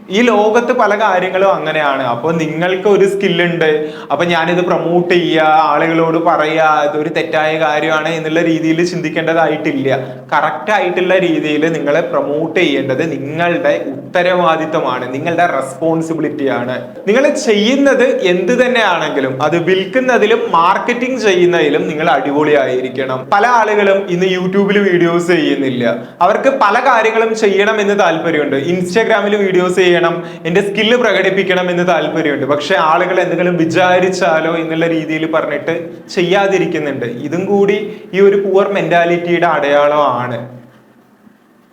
ഈ ലോകത്ത് പല കാര്യങ്ങളും അങ്ങനെയാണ്. അപ്പോൾ നിങ്ങൾക്ക് ഒരു സ്കില്ലുണ്ട് അപ്പൊ ഞാനിത് പ്രൊമോട്ട് ചെയ്യുക ആളുകളോട് പറയുക ഇതൊരു തെറ്റായ കാര്യമാണ് എന്നുള്ള രീതിയിൽ ചിന്തിക്കേണ്ടതായിട്ടില്ല. കറക്റ്റ് ആയിട്ടുള്ള രീതിയിൽ നിങ്ങളെ പ്രൊമോട്ട് ചെയ്യേണ്ടത് നിങ്ങളുടെ ഉത്തരവാദിത്തമാണ് നിങ്ങളുടെ റെസ്പോൺസിബിലിറ്റി ആണ്. നിങ്ങൾ ചെയ്യുന്നത് എന്ത് തന്നെയാണെങ്കിലും അത് വിൽക്കുന്നതിലും മാർക്കറ്റിംഗ് ചെയ്യുന്നതിലും നിങ്ങൾ അടിപൊളിയായിരിക്കണം. പല ആളുകളും ഇന്ന് യൂട്യൂബിൽ വീഡിയോസ് ചെയ്യുന്നില്ല. അവർക്ക് പല കാര്യങ്ങളും ചെയ്യണം എന്ന് താല്പര്യമുണ്ട്. ഇൻസ്റ്റാഗ്രാമിൽ വീഡിയോസ് ചെയ്യണം എന്റെ സ്കില്ല് പ്രകടിപ്പിക്കണം എന്ന് താല്പര്യമുണ്ട്. പക്ഷെ ആളുകൾ എന്തെങ്കിലും വിചാരിച്ചാലോ എന്നുള്ള രീതിയിൽ പറഞ്ഞിട്ട് ചെയ്യാതിരിക്കുന്നുണ്ട്. ഇതും കൂടി ഈ ഒരു പുവർ മെന്റാലിറ്റിയുടെ അടയാളമാണ്.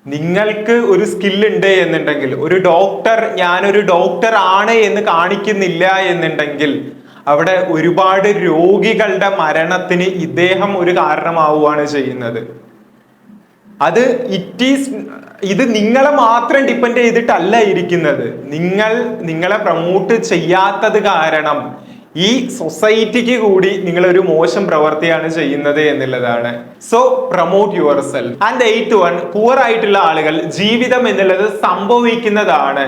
നിങ്ങൾക്ക് ഒരു സ്കിൽ ഉണ്ട് എന്നുണ്ടെങ്കിൽ ഒരു ഡോക്ടർ ഞാനൊരു ഡോക്ടർ ആണ് എന്ന് കാണിക്കുന്നില്ല എന്നുണ്ടെങ്കിൽ അവിടെ ഒരുപാട് രോഗികളുടെ മരണത്തിന് ഇദ്ദേഹം ഒരു കാരണമാവുകയാണ് ചെയ്യുന്നത്. അത് ഇറ്റ് ഈസ് ഇത് നിങ്ങളെ മാത്രം ഡിപ്പെൻഡ് ചെയ്തിട്ടല്ല ഇരിക്കുന്നത്. നിങ്ങൾ നിങ്ങളെ പ്രമോട്ട് ചെയ്യാത്തത് കാരണം ഈ സൊസൈറ്റിക്ക് കൂടി നിങ്ങൾ ഒരു മോശം പ്രവൃത്തിയാണ് ചെയ്യുന്നത് എന്നുള്ളതാണ്. So promote yourself and eight one poor ആയിട്ടുള്ള ആളുകൾ ജീവിതം എന്നുള്ളത് സംഭവിക്കുന്നതാണ്.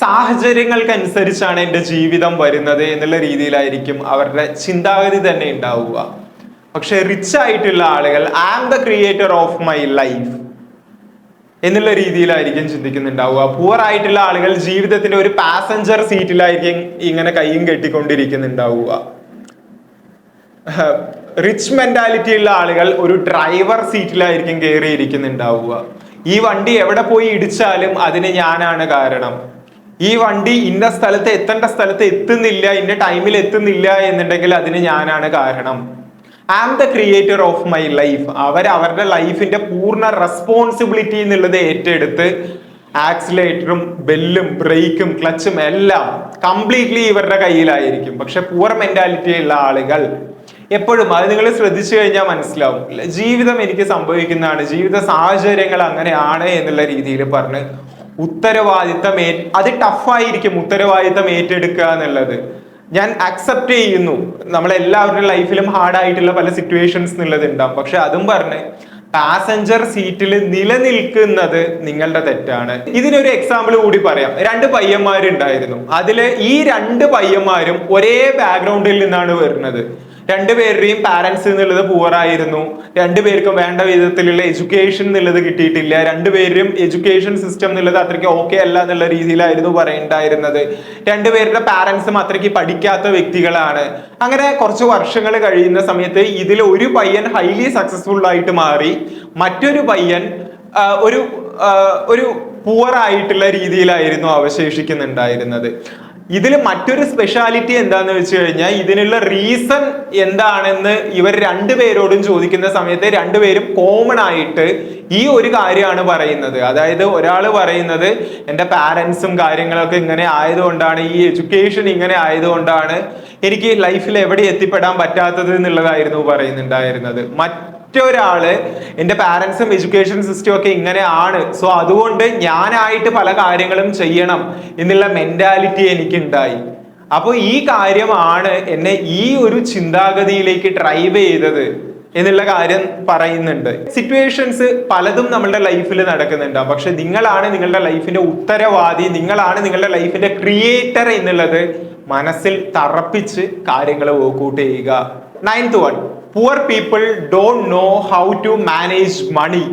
സാഹചര്യങ്ങൾക്കനുസരിച്ചാണ് എന്റെ ജീവിതം വരുന്നത് എന്നുള്ള രീതിയിലായിരിക്കും അവരുടെ ചിന്താഗതി തന്നെ ഉണ്ടാവുക. പക്ഷെ റിച്ച് ആയിട്ടുള്ള ആളുകൾ I am the creator of my life എന്നുള്ള രീതിയിലായിരിക്കും ചിന്തിക്കുന്നുണ്ടാവുക. പുവർ ആയിട്ടുള്ള ആളുകൾ ജീവിതത്തിന്റെ ഒരു പാസഞ്ചർ സീറ്റിലായിരിക്കും ഇങ്ങനെ കൈയും കെട്ടിക്കൊണ്ടിരിക്കുന്നുണ്ടാവുക. റിച്ച് മെന്റാലിറ്റി ഉള്ള ആളുകൾ ഒരു ഡ്രൈവർ സീറ്റിലായിരിക്കും കയറിയിരിക്കുന്നുണ്ടാവുക ഈ വണ്ടി എവിടെ പോയി ഇടിച്ചാലും അതിന് ഞാനാണ് കാരണം. ഈ വണ്ടി ഇന്ന സ്ഥലത്ത് എത്തേണ്ട സ്ഥലത്ത് എത്തുന്നില്ല ഇന്ന ടൈമിൽ എത്തുന്നില്ല എന്നുണ്ടെങ്കിൽ അതിന് ഞാനാണ് കാരണം. Am the creator of my life അവർ അവരുടെ ലൈഫിന്റെ പൂർണ റെസ്പോൺസിബിലിറ്റി എന്നുള്ളത് ഏറ്റെടുത്ത് ആക്സിലേറ്ററും ബെല്ലും ബ്രേക്കും ക്ലച്ചും എല്ലാം കംപ്ലീറ്റ്ലി ഇവരുടെ കയ്യിലായിരിക്കും. പക്ഷെ പൂർ മെന്റാലിറ്റി ഉള്ള ആളുകൾ എപ്പോഴും അത് നിങ്ങൾ ശ്രദ്ധിച്ചു കഴിഞ്ഞാൽ മനസ്സിലാവും. ജീവിതം എനിക്ക് സംഭവിക്കുന്നതാണ്. ജീവിത സാഹചര്യങ്ങൾ അങ്ങനെയാണ് എന്നുള്ള രീതിയിൽ പറഞ്ഞ് ഉത്തരവാദിത്തം ഏ അത് ടഫായിരിക്കും ഉത്തരവാദിത്തം ഏറ്റെടുക്കുക എന്നുള്ളത്. ഞാൻ അക്സെപ്റ്റ് ചെയ്യുന്നു. നമ്മളെല്ലാവരുടെ ലൈഫിലും ഹാർഡ് ആയിട്ടുള്ള പല സിറ്റുവേഷൻസ് എന്നുള്ളത് ഉണ്ടാവും. പക്ഷെ അതും പറഞ്ഞ് പാസഞ്ചർ സീറ്റിൽ നിലനിൽക്കുന്നത് നിങ്ങളുടെ തെറ്റാണ്. ഇതിനൊരു എക്സാമ്പിൾ കൂടി പറയാം. രണ്ട് പയ്യന്മാരുണ്ടായിരുന്നു. അതിൽ ഈ രണ്ട് പയ്യന്മാരും ഒരേ ബാക്ക്ഗ്രൗണ്ടിൽ നിന്നാണ് വരുന്നത്. രണ്ടുപേരുടെയും പാരൻസ് എന്നുള്ളത് പൂവറായിരുന്നു രണ്ടുപേർക്കും വേണ്ട വിധത്തിലുള്ള എഡ്യൂക്കേഷൻ എന്നുള്ളത് കിട്ടിയിട്ടില്ല. രണ്ടുപേരും എഡ്യൂക്കേഷൻ സിസ്റ്റം എന്നുള്ളത് അത്രയ്ക്ക് ഓക്കെ അല്ല എന്നുള്ള രീതിയിലായിരുന്നു പറയണ്ടായിരുന്നത്. രണ്ടുപേരുടെ പാരൻസും അത്രയ്ക്ക് പഠിക്കാത്ത വ്യക്തികളാണ്. അങ്ങനെ കുറച്ച് വർഷങ്ങൾ കഴിയുന്ന സമയത്ത് ഇതിൽ ഒരു പയ്യൻ ഹൈലി സക്സസ്ഫുൾ ആയിട്ട് മാറി. മറ്റൊരു പയ്യൻ ഒരു ഒരു പുവർ ആയിട്ടുള്ള രീതിയിലായിരുന്നു അവശേഷിക്കുന്നുണ്ടായിരുന്നത്. ഇതിൽ മറ്റൊരു സ്പെഷ്യാലിറ്റി എന്താന്ന് വെച്ച് കഴിഞ്ഞാൽ ഇതിനുള്ള റീസൺ എന്താണെന്ന് ഇവർ രണ്ടുപേരോടും ചോദിക്കുന്ന സമയത്ത് രണ്ടുപേരും കോമൺ ആയിട്ട് ഈ ഒരു കാര്യമാണ് പറയുന്നത്. അതായത് ഒരാൾ പറയുന്നത് എന്റെ പാരൻസും കാര്യങ്ങളൊക്കെ ഇങ്ങനെ ആയതുകൊണ്ടാണ് ഈ എഡ്യൂക്കേഷൻ ഇങ്ങനെ ആയതുകൊണ്ടാണ് എനിക്ക് ലൈഫിൽ എവിടെ എത്തിപ്പെടാൻ പറ്റാത്തത് എന്നുള്ളതായിരുന്നു പറയുന്നുണ്ടായിരുന്നത്. മറ്റൊരാൾ എന്റെ പാരൻസും എഡ്യൂക്കേഷൻ സിസ്റ്റം ഒക്കെ ഇങ്ങനെ ആണ് സോ അതുകൊണ്ട് ഞാനായിട്ട് പല കാര്യങ്ങളും ചെയ്യണം എന്നുള്ള മെന്റാലിറ്റി എനിക്കുണ്ടായി. അപ്പോൾ ഈ കാര്യമാണ് എന്നെ ഈ ഒരു ചിന്താഗതിയിലേക്ക് ഡ്രൈവ് ചെയ്തത് എന്നുള്ള കാര്യം പറയുന്നുണ്ട്. സിറ്റുവേഷൻസ് പലതും നമ്മളുടെ ലൈഫിൽ നടക്കുന്നുണ്ടാവും. പക്ഷെ നിങ്ങളാണ് നിങ്ങളുടെ ലൈഫിന്റെ ഉത്തരവാദി നിങ്ങളാണ് നിങ്ങളുടെ ലൈഫിന്റെ ക്രിയേറ്റർ എന്നുള്ളത് മനസ്സിൽ തറപ്പിച്ച് കാര്യങ്ങൾ വർക്ക്ഔട്ട് ചെയ്യുക. Ninth one poor people don't know how to manage money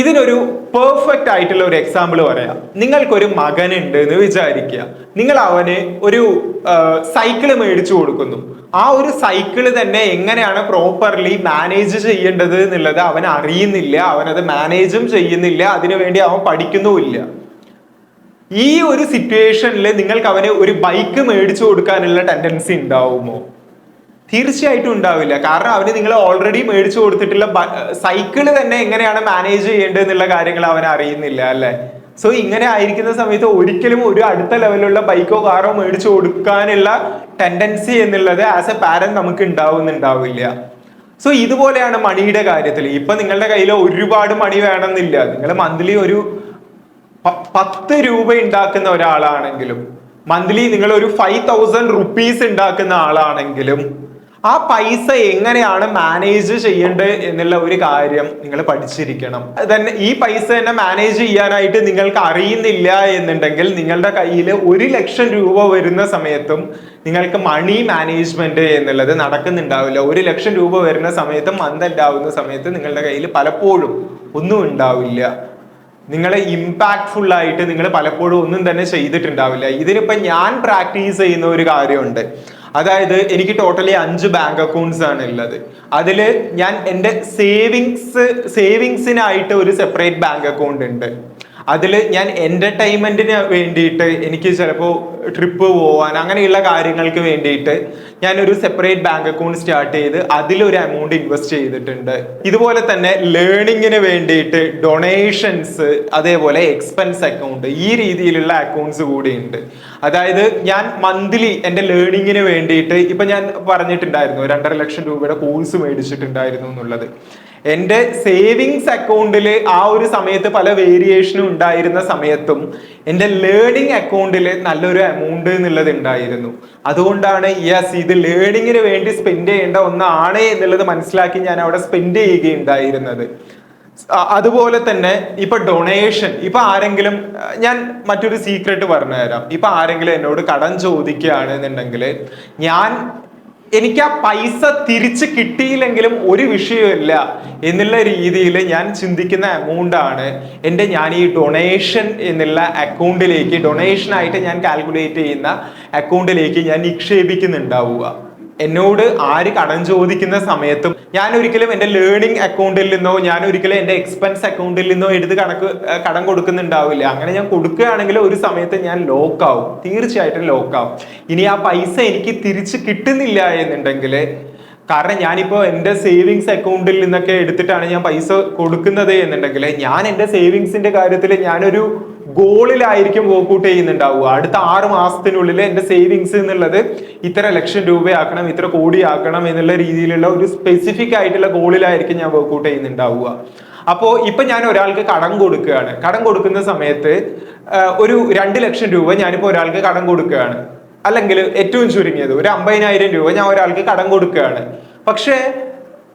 ഇതിനൊരു പെർഫെക്റ്റ് ആയിട്ടുള്ള ഒരു എക്സാമ്പിൾ പറയാം. നിങ്ങൾക്കൊരു മകനുണ്ട് എന്ന് വിചാരിക്കുക. നിങ്ങൾ അവന് ഒരു സൈക്കിൾ മേടിച്ചു കൊടുക്കുന്നു. ആ ഒരു സൈക്കിൾ തന്നെ എങ്ങനെയാണ് പ്രോപ്പർലി മാനേജ് ചെയ്യേണ്ടത് എന്നുള്ളത് അവൻ അറിയുന്നില്ല. അവനത് മാനേജും ചെയ്യുന്നില്ല. അതിനുവേണ്ടി അവൻ പഠിക്കുന്നുമില്ല. ഈ ഒരു സിറ്റുവേഷനിൽ നിങ്ങൾക്ക് അവന് ഒരു ബൈക്ക് മേടിച്ചു കൊടുക്കാനുള്ള ടെൻഡൻസി ഉണ്ടാവുമോ? തീർച്ചയായിട്ടും ഉണ്ടാവില്ല. കാരണം അവന് നിങ്ങൾ ഓൾറെഡി മേടിച്ചു കൊടുത്തിട്ടുള്ള സൈക്കിൾ തന്നെ എങ്ങനെയാണ് മാനേജ് ചെയ്യേണ്ടത് എന്നുള്ള കാര്യങ്ങൾ അവൻ അറിയുന്നില്ല അല്ലെ? സോ ഇങ്ങനെ ആയിരിക്കുന്ന സമയത്ത് ഒരിക്കലും ഒരു അടുത്ത ലെവലുള്ള ബൈക്കോ കാറോ മേടിച്ചു കൊടുക്കാനുള്ള ടെൻഡൻസി എന്നുള്ളത് ആസ് എ പാരന്റ് നമുക്ക് ഉണ്ടാവുന്നുണ്ടാവില്ല. സോ ഇതുപോലെയാണ് മണിയുടെ കാര്യത്തിൽ ഇപ്പൊ നിങ്ങളുടെ കയ്യിൽ ഒരുപാട് മണി വേണമെന്നില്ല. നിങ്ങൾ മന്ത്ലി ഒരു പത്ത് രൂപ ഉണ്ടാക്കുന്ന ഒരാളാണെങ്കിലും മന്ത്ലി നിങ്ങൾ ഒരു ഫൈവ് തൗസൻഡ് റുപ്പീസ് ഉണ്ടാക്കുന്ന ആളാണെങ്കിലും ആ പൈസ എങ്ങനെയാണ് മാനേജ് ചെയ്യേണ്ടത് എന്നുള്ള ഒരു കാര്യം നിങ്ങൾ പഠിച്ചിരിക്കണം. തന്നെ ഈ പൈസ തന്നെ മാനേജ് ചെയ്യാനായിട്ട് നിങ്ങൾക്ക് അറിയുന്നില്ല എന്നുണ്ടെങ്കിൽ നിങ്ങളുടെ കയ്യിൽ ഒരു ലക്ഷം രൂപ വരുന്ന സമയത്തും നിങ്ങൾക്ക് മണി മാനേജ്മെന്റ് എന്നുള്ളത് നടക്കുന്നുണ്ടാവില്ല. ഒരു ലക്ഷം രൂപ വരുന്ന സമയത്തും മന്ത് ഉണ്ടാവുന്ന സമയത്ത് നിങ്ങളുടെ കയ്യിൽ പലപ്പോഴും ഒന്നും ഉണ്ടാവില്ല. നിങ്ങളെ ഇമ്പാക്ട്ഫുൾ ആയിട്ട് നിങ്ങൾ പലപ്പോഴും ഒന്നും തന്നെ ചെയ്തിട്ടുണ്ടാവില്ല. ഇതിനിപ്പോ ഞാൻ പ്രാക്ടീസ് ചെയ്യുന്ന ഒരു കാര്യമുണ്ട്. അതായത് എനിക്ക് ടോട്ടലി അഞ്ച് ബാങ്ക് അക്കൗണ്ട്സ് ആണ് ഉള്ളത് അതിൽ ഞാൻ എന്റെ സേവിങ്സ് സേവിങ്സിനായിട്ട് ഒരു സെപ്പറേറ്റ് ബാങ്ക് അക്കൗണ്ട് ഉണ്ട്. അതിൽ ഞാൻ എന്റർടൈൻമെന്റിന് വേണ്ടിയിട്ട് എനിക്ക് ചിലപ്പോൾ ട്രിപ്പ് പോവാൻ അങ്ങനെയുള്ള കാര്യങ്ങൾക്ക് വേണ്ടിയിട്ട് ഞാനൊരു സെപ്പറേറ്റ് ബാങ്ക് അക്കൗണ്ട് സ്റ്റാർട്ട് ചെയ്ത് അതിലൊരു എമൗണ്ട് ഇൻവെസ്റ്റ് ചെയ്തിട്ടുണ്ട്. ഇതുപോലെ തന്നെ ലേണിങ്ങിന് വേണ്ടിയിട്ട് ഡൊണേഷൻസ് അതേപോലെ എക്സ്പെൻസ് അക്കൗണ്ട് ഈ രീതിയിലുള്ള അക്കൗണ്ട്സ് കൂടിയുണ്ട്. അതായത് ഞാൻ മന്ത്ലി എന്റെ ലേണിങ്ങിന് വേണ്ടിയിട്ട് ഇപ്പം ഞാൻ പറഞ്ഞിട്ടുണ്ടായിരുന്നു രണ്ടര ലക്ഷം രൂപയുടെ കോഴ്സ് മേടിച്ചിട്ടുണ്ടായിരുന്നു എന്നുള്ളത്. എന്റെ സേവിങ്സ് അക്കൗണ്ടിൽ ആ ഒരു സമയത്ത് പല വേരിയേഷനും ഉണ്ടായിരുന്ന സമയത്തും എന്റെ ലേണിംഗ് അക്കൗണ്ടിൽ നല്ലൊരു എമൗണ്ട് എന്നുള്ളത് ഉണ്ടായിരുന്നു. അതുകൊണ്ടാണ് യെസ് ഇത് ലേണിങ്ങിന് വേണ്ടി സ്പെൻഡ് ചെയ്യേണ്ട ഒന്നാണ് എന്നുള്ളത് മനസ്സിലാക്കി ഞാൻ അവിടെ സ്പെൻഡ് ചെയ്യുകയുണ്ടായിരുന്നത്. അതുപോലെ തന്നെ ഇപ്പൊ ഡൊണേഷൻ ഇപ്പൊ ആരെങ്കിലും ഞാൻ മറ്റൊരു സീക്രട്ട് പറഞ്ഞുതരാം. ഇപ്പൊ ആരെങ്കിലും എന്നോട് കടം ചോദിക്കുകയാണെന്നുണ്ടെങ്കിൽ ഞാൻ എനിക്ക് ആ പൈസ തിരിച്ച് കിട്ടിയില്ലെങ്കിലും ഒരു വിഷയമില്ല എന്നുള്ള രീതിയിൽ ഞാൻ ചിന്തിക്കുന്ന എമൗണ്ട് ആണ് എന്റെ ഞാൻ ഈ ഡൊണേഷൻ എന്നുള്ള അക്കൗണ്ടിലേക്ക് ഡൊണേഷനായിട്ട് ഞാൻ കാൽക്കുലേറ്റ് ചെയ്യുന്ന അക്കൗണ്ടിലേക്ക് ഞാൻ നിക്ഷേപിക്കുന്നുണ്ടാവുക. എന്നോട് ആര് കടം ചോദിക്കുന്ന സമയത്തും ഞാൻ ഒരിക്കലും എന്റെ ലേണിംഗ് അക്കൗണ്ടിൽ നിന്നോ ഞാൻ ഒരിക്കലും എന്റെ എക്സ്പെൻസ് അക്കൗണ്ടിൽ നിന്നോ എടുത്ത് കണക്ക് കടം കൊടുക്കുന്നുണ്ടാവില്ല. അങ്ങനെ ഞാൻ കൊടുക്കുകയാണെങ്കിൽ ഒരു സമയത്ത് ഞാൻ ലോക്ക് ആവും. തീർച്ചയായിട്ടും ലോക്ക് ആവും. ഇനി ആ പൈസ എനിക്ക് തിരിച്ച് കിട്ടുന്നില്ല എന്നുണ്ടെങ്കിൽ കാരണം ഞാനിപ്പോൾ എന്റെ സേവിങ്സ് അക്കൗണ്ടിൽ നിന്നൊക്കെ എടുത്തിട്ടാണ് ഞാൻ പൈസ കൊടുക്കുന്നത് എന്നുണ്ടെങ്കിൽ ഞാൻ എന്റെ സേവിങ്സിന്റെ കാര്യത്തിൽ ഞാനൊരു ഗോളിലായിരിക്കും വർക്ക്ഔട്ട് ചെയ്യുന്നുണ്ടാവുക. അടുത്ത ആറ് മാസത്തിനുള്ളിൽ എന്റെ സേവിങ്സ് എന്നുള്ളത് ഇത്ര ലക്ഷം രൂപയാക്കണം ഇത്ര കോടിയാക്കണം എന്നുള്ള രീതിയിലുള്ള ഒരു സ്പെസിഫിക് ആയിട്ടുള്ള ഗോളിലായിരിക്കും ഞാൻ വർക്ക്ഔട്ട് ചെയ്യുന്നുണ്ടാവുക. അപ്പോൾ ഇപ്പൊ ഞാൻ ഒരാൾക്ക് കടം കൊടുക്കുകയാണ്. കടം കൊടുക്കുന്ന സമയത്ത് ഒരു രണ്ട് ലക്ഷം രൂപ ഞാനിപ്പോൾ ഒരാൾക്ക് കടം കൊടുക്കുകയാണ്. അല്ലെങ്കിൽ ഏറ്റവും ചുരുങ്ങിയത് ഒരു അമ്പതിനായിരം രൂപ ഞാൻ ഒരാൾക്ക് കടം കൊടുക്കുകയാണ്. പക്ഷേ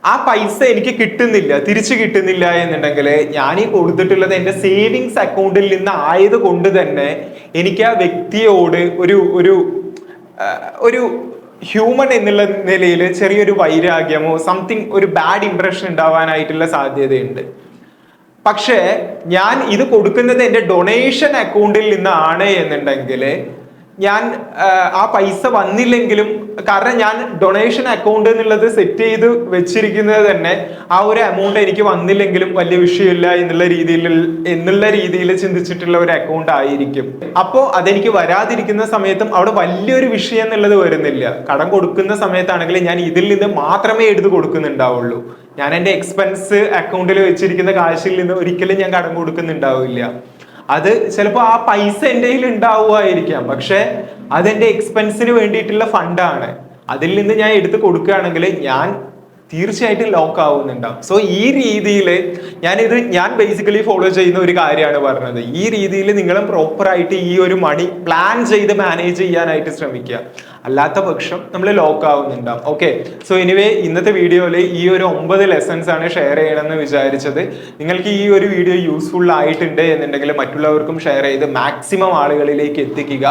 ആ പൈസ എനിക്ക് കിട്ടുന്നില്ല തിരിച്ചു കിട്ടുന്നില്ല എന്നുണ്ടെങ്കിൽ ഞാൻ ഈ കൊടുത്തിട്ടുള്ളത് എന്റെ സേവിങ്സ് അക്കൗണ്ടിൽ നിന്ന് ആയത് കൊണ്ട് തന്നെ എനിക്ക് ആ വ്യക്തിയോട് ഒരു ഒരു ഒരു ഹ്യൂമൻ എന്നുള്ള നിലയിൽ ചെറിയൊരു വൈരാഗ്യമോ സംതിങ് ഒരു ബാഡ് ഇംപ്രഷൻ ഉണ്ടാവാനായിട്ടുള്ള സാധ്യതയുണ്ട്. പക്ഷേ ഞാൻ ഇത് കൊടുക്കുന്നത് എന്റെ ഡൊണേഷൻ അക്കൗണ്ടിൽ നിന്നാണ് എന്നുണ്ടെങ്കിൽ ഞാൻ ആ, പൈസ വന്നില്ലെങ്കിലും കാരണം ഞാൻ ഡൊണേഷൻ അക്കൗണ്ട് എന്നുള്ളത് സെറ്റ് ചെയ്ത് വെച്ചിരിക്കുന്നത് തന്നെ ആ ഒരു എമൗണ്ട് എനിക്ക് വന്നില്ലെങ്കിലും വലിയ വിഷയമില്ല എന്നുള്ള രീതിയിൽ എന്നുള്ള രീതിയിൽ ചിന്തിച്ചിട്ടുള്ള ഒരു അക്കൗണ്ട് ആയിരിക്കും. അപ്പോൾ അതെനിക്ക് വരാതിരിക്കുന്ന സമയത്തും അവിടെ വലിയൊരു വിഷയം എന്നുള്ളത് വരുന്നില്ല. കടം കൊടുക്കുന്ന സമയത്താണെങ്കിൽ ഞാൻ ഇതിൽ നിന്ന് മാത്രമേ എടുത്ത് കൊടുക്കുന്നുണ്ടാവുള്ളൂ. ഞാൻ എന്റെ എക്സ്പെൻസ് അക്കൗണ്ടിൽ വെച്ചിരിക്കുന്ന കാശിൽ നിന്ന് ഒരിക്കലും ഞാൻ കടം കൊടുക്കുന്നുണ്ടാവില്ല. അത് ചിലപ്പോൾ ആ പൈസ എന്റെ കയ്യിൽ ഉണ്ടാവുമായിരിക്കാം. പക്ഷെ അതെന്റെ എക്സ്പെൻസിന് വേണ്ടിയിട്ടുള്ള ഫണ്ടാണ് അതിൽ നിന്ന് ഞാൻ എടുത്ത് കൊടുക്കുകയാണെങ്കിൽ ഞാൻ തീർച്ചയായിട്ടും ലോക്ക് ആവുന്നുണ്ടാവും. സോ ഈ രീതിയിൽ ഞാനിത് ഞാൻ ബേസിക്കലി ഫോളോ ചെയ്യുന്ന ഒരു കാര്യമാണ് പറഞ്ഞത്. ഈ രീതിയിൽ നിങ്ങളും പ്രോപ്പറായിട്ട് ഈ ഒരു മണി പ്ലാൻ ചെയ്ത് മാനേജ് ചെയ്യാനായിട്ട് ശ്രമിക്കുക. അല്ലാത്ത പക്ഷം നമ്മൾ ലോക്ക് ആവുന്നുണ്ടാവും. ഓക്കെ സോ എനിവേ ഇന്നത്തെ വീഡിയോയിൽ ഈ ഒരു ഒമ്പത് ലെസൺസ് ആണ് ഷെയർ ചെയ്യണമെന്ന് വിചാരിച്ചത്. നിങ്ങൾക്ക് ഈ ഒരു വീഡിയോ യൂസ്ഫുൾ ആയിട്ടുണ്ട് എന്നുണ്ടെങ്കിൽ മറ്റുള്ളവർക്കും ഷെയർ ചെയ്ത് മാക്സിമം ആളുകളിലേക്ക് എത്തിക്കുക.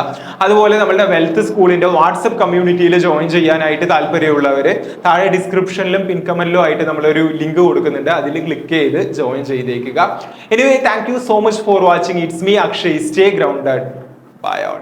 അതുപോലെ നമ്മുടെ വെൽത്ത് സ്കൂളിന്റെ വാട്സപ്പ് കമ്മ്യൂണിറ്റിയിൽ ജോയിൻ ചെയ്യാനായിട്ട് താല്പര്യമുള്ളവർ താഴെ ഡിസ്ക്രിപ്ഷനിലും പിൻ കമന്റിലും ആയിട്ട് നമ്മളൊരു ലിങ്ക് കൊടുക്കുന്നുണ്ട്. അതിൽ ക്ലിക്ക് ചെയ്ത് ജോയിൻ ചെയ്തേക്കുക. Anyway thank you so much for watching it's me Akshay stay grounded bye all